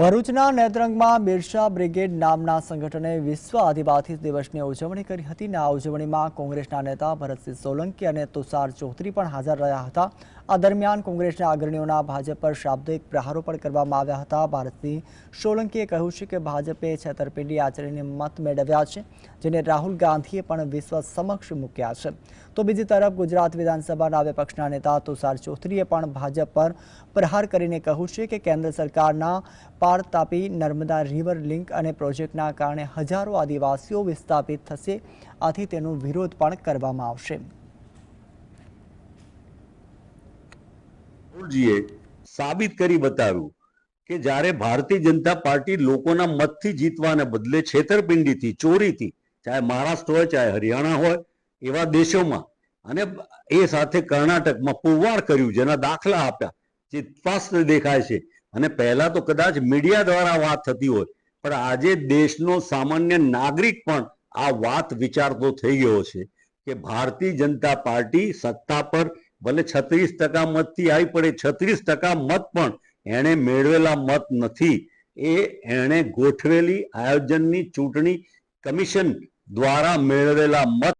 ભરૂચના નેત્રંગમાં બિરસા બ્રિગેડ નામના સંગઠને વિશ્વ આદિવાસી દિવસની ઉજવણી કરી હતી. અને આ ઉજવણીમાં કોંગ્રેસના નેતા ભરતસિંહ સોલંકી અને તુષાર ચૌધરી પણ હાજર રહ્યા હતા. આ દરમિયાન કોંગ્રેસના અગ્રણીઓના ભાજપ પર શાબ્દિક પ્રહારો પણ કરવામાં આવ્યા હતા. ભારતસિંહ સોલંકીએ કહ્યું છે કે ભાજપે છેતરપિંડી આચરીને મત મેળવ્યા છે, જેને રાહુલ ગાંધીએ પણ વિશ્વ સમક્ષ મૂક્યા છે. તો બીજી તરફ ગુજરાત વિધાનસભાના વિપક્ષના નેતા તુષાર ચૌધરીએ પણ ભાજપ પર પ્રહાર કરીને કહ્યું છે કે કેન્દ્ર સરકારના પાર તાપી નર્મદા રિવર લિંક અને પ્રોજેક્ટના કારણે હજારો આદિવાસીઓ વિસ્થાપિત થશે, આથી તેનો વિરોધ પણ કરવામાં આવશે. રાહુલજીએ સાબિત કરી બતાવ્યું કે જ્યારે ભારતીય જનતા પાર્ટી લોકોના મતથી જીતવાને બદલે છેતરપિંડીથી, ચોરીથી, ચાહે મહારાષ્ટ્ર હોય, ચાહે હરિયાણા હોય, એવા દેશોમાં અને એ સાથે કર્ણાટકમાં પુરવાડ કર્યું, જેના દાખલા આપ્યા, જે સ્પષ્ટ દેખાય છે. અને પહેલા તો કદાચ મીડિયા દ્વારા વાત થતી હોય, પણ આજે દેશનો સામાન્ય નાગરિક પણ આ વાત વિચારતો થઈ ગયો છે કે ભારતીય જનતા પાર્ટી સત્તા પર ભલે છત્રીસ ટકા મતથી આવી પડે, છત્રીસ ટકા મત પણ એણે મેળવેલા મત નથી. એ એણે ગોઠવેલી આયોજનની ચૂંટણી કમિશન દ્વારા મેળવેલા મત